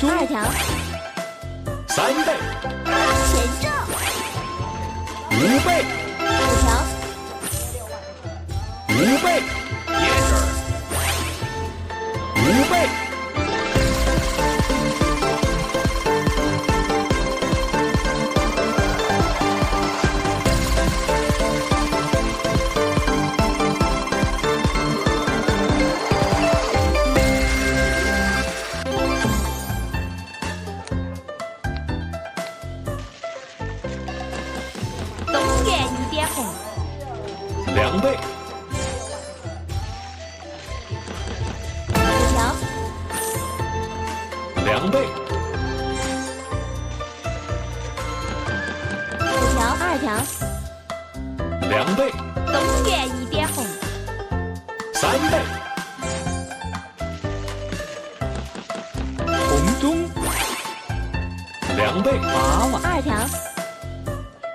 中二条，三倍，前正，五倍，五条，五倍，两倍，五条，二条，两倍，东园一点红，三倍，红中。两倍，娃娃二条，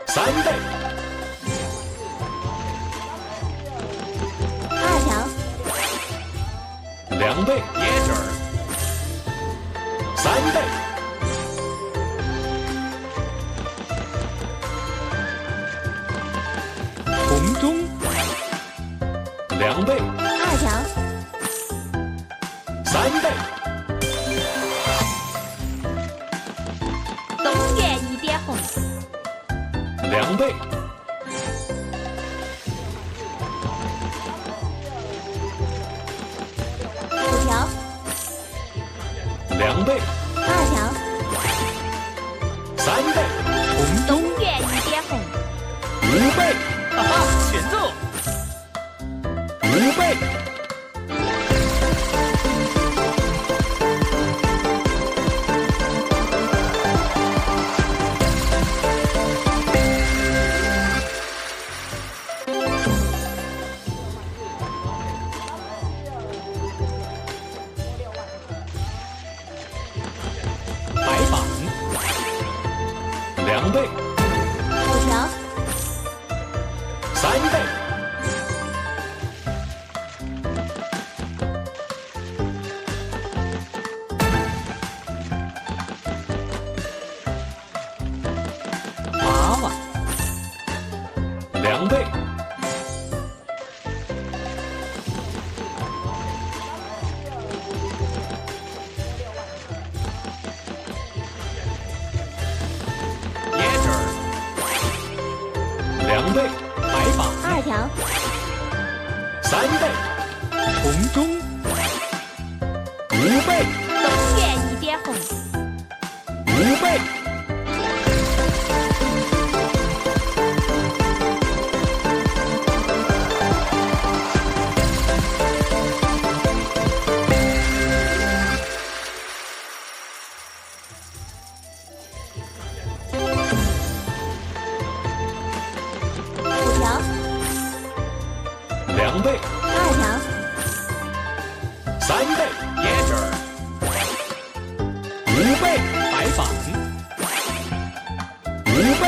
三倍，二条，两倍，倍，红中两倍，二条，三倍，东园一点红，两倍，五条，两倍，倍，哈哈，前奏。五倍，白板，两倍，倍，白法，二条，三倍，红中五倍，东园一点红，五倍，倍，二条，三倍，也是。五倍，白板，五倍，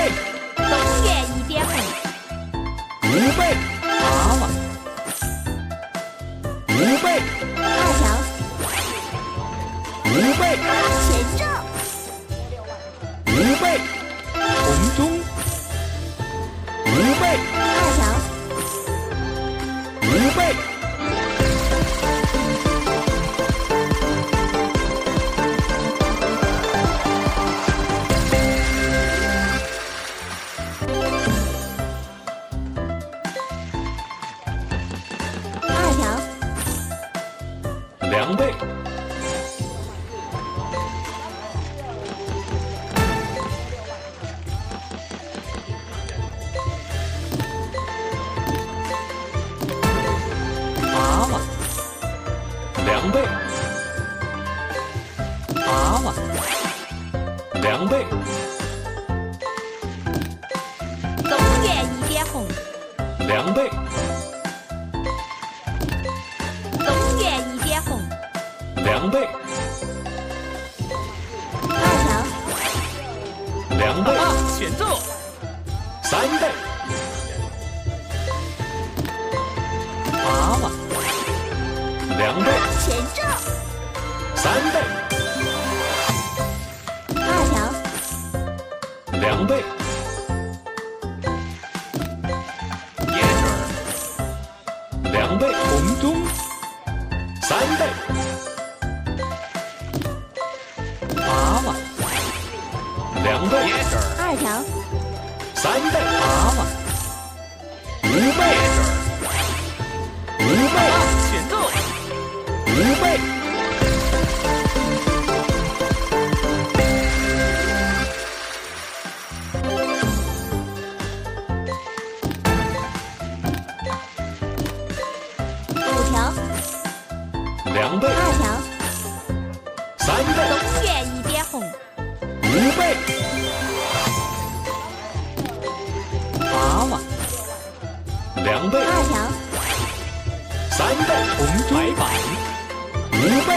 东园一点红，五倍，八万五倍，二条，五倍，前正，五倍，五倍，倍，八万两倍，东园一点红，两倍，东园一点红，两倍，二条，两倍，哈哈，选中。三倍，三倍，二条，两倍，椰子，两倍，红中，三倍，娃娃，两倍，二条，三倍，娃娃，五倍，五倍，选中，五倍。两倍，二条，三倍，东园一点红，五倍，娃娃，两倍，二条，三倍，红中白。板，五倍，